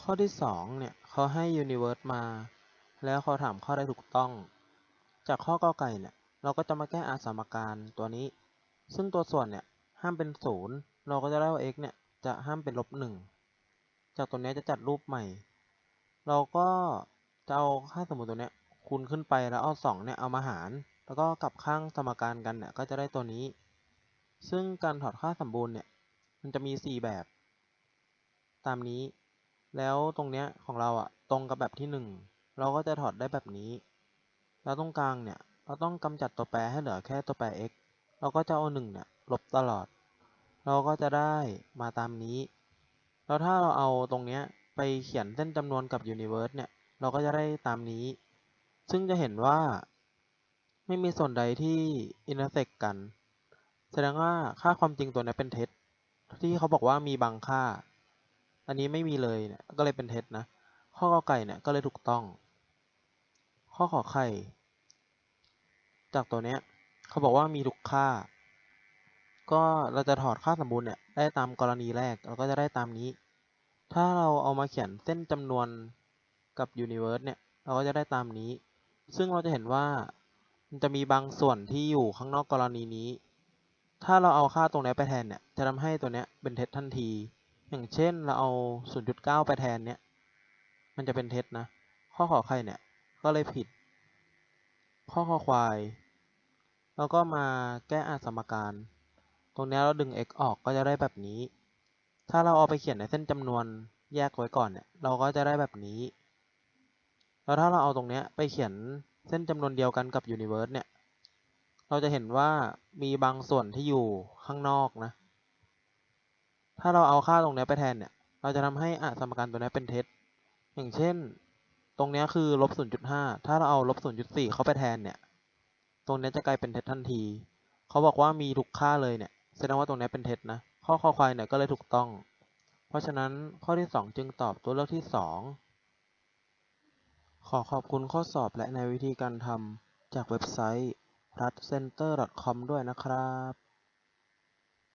ข้อที่สองเนี่ยเขาให้ universe มา แล้วเขาถามข้อใดถูกต้อง จากข้อกอไก่เนี่ยเราก็จะมาแก้อาสมการตัวนี้ ซึ่งตัวส่วนเนี่ยห้ามเป็นศูนย์เราก็จะได้ว่า x เนี่ยจะห้ามเป็นลบหนึ่งจากตัวเนี้ยจะจัดรูปใหม่ เราก็จะเอาค่าสมมติตัวเนี้ยคูณขึ้นไปแล้วเอาสองเนี่ยเอามาหาร แล้วก็กลับข้างสมการกันเนี่ยก็จะได้ตัวนี้ ซึ่งการถอดค่าสมบูรณ์เนี่ยมันจะมี 4 แบบ ตามนี้ แล้วตรงเนี้ยของเราอะตรงกับแบบที่1เราก็จะถอดได้แบบนี้ แล้วตรงกลางเนี่ย เราต้องกำจัดตัวแปรให้เหลือแค่ตัวแปร x เราก็จะเอา1เนี่ยลบตลอด เราก็จะได้มาตามนี้ แล้วถ้าเราเอาตรงเนี้ยไปเขียนเส้นจำนวนกับ universe เนี่ย เราก็จะได้ตามนี้ ซึ่งจะเห็นว่า ไม่มีส่วนใดที่ intersect กัน แสดงว่าค่าความจริงตัวนี้เป็นเท็จ ที่เขาบอกว่ามีบางค่า อันนี้ไม่มีเลยเนี่ยก็เลยเป็นเท็จนะ ข้อกอไก่เนี่ยก็เลยถูกต้อง ข้อขอไข่ จากตัวเนี้ยเขาบอกว่ามีทุกค่า ก็เราจะถอดค่าสมบูรณ์เนี่ยได้ตามกรณีแรกเราก็จะได้ตามนี้ ถ้าเราเอามาเขียนเส้นจำนวนกับ universe เนี่ยเราก็จะได้ตามนี้ ซึ่งเราจะเห็นว่ามันจะมีบางส่วนที่อยู่ข้างนอกกรณีนี้ ถ้าเราเอาค่าตรงนี้ไปแทนเนี่ย จะทำให้ตัวเนี้ยเป็นเท็จทันที อย่างเช่นเราเอา 0.9 ไปแทนเนี่ย มันจะเป็นเท็จนะ ข้อขอไข่เนี่ย ก็เลยผิด ข้อคอควาย แล้วก็มาแก้อาสมการ ตรงนี้เราดึง x ออกก็จะได้แบบนี้ ถ้าเราเอาไปเขียนในเส้นจำนวนแยกไว้ก่อนเนี่ย เราก็จะได้แบบนี้ แล้วถ้าเราเอาตรงเนี้ยไปเขียนเส้นจำนวนเดียวกันกับ universe เนี่ย เราจะเห็นว่ามีบางส่วนที่อยู่ข้างนอกนะ ถ้าเราเอาค่าตรงนี้ไปแทนเนี่ย เราจะทำให้อสมการตัวนี้เป็นเท็จ อย่างเช่น ตรงนี้คือลบ0.5 ถ้าเราเอาลบ0.4 เข้าไปแทนเนี่ย ตรงนี้จะกลายเป็นเท็จทันที เขาบอกว่ามีทุกค่าเลยเนี่ย แสดงว่าตรงนี้เป็นเท็จนะ ข้อคอควายเนี่ยก็เลยถูกต้อง เพราะฉะนั้นข้อที่ 2 จึงตอบตัวเลือกที่ 2 ขอขอบคุณข้อสอบและในวิธีการทำจากเว็บไซต์ r a t c e n t e r c o m ด้วยนะครับ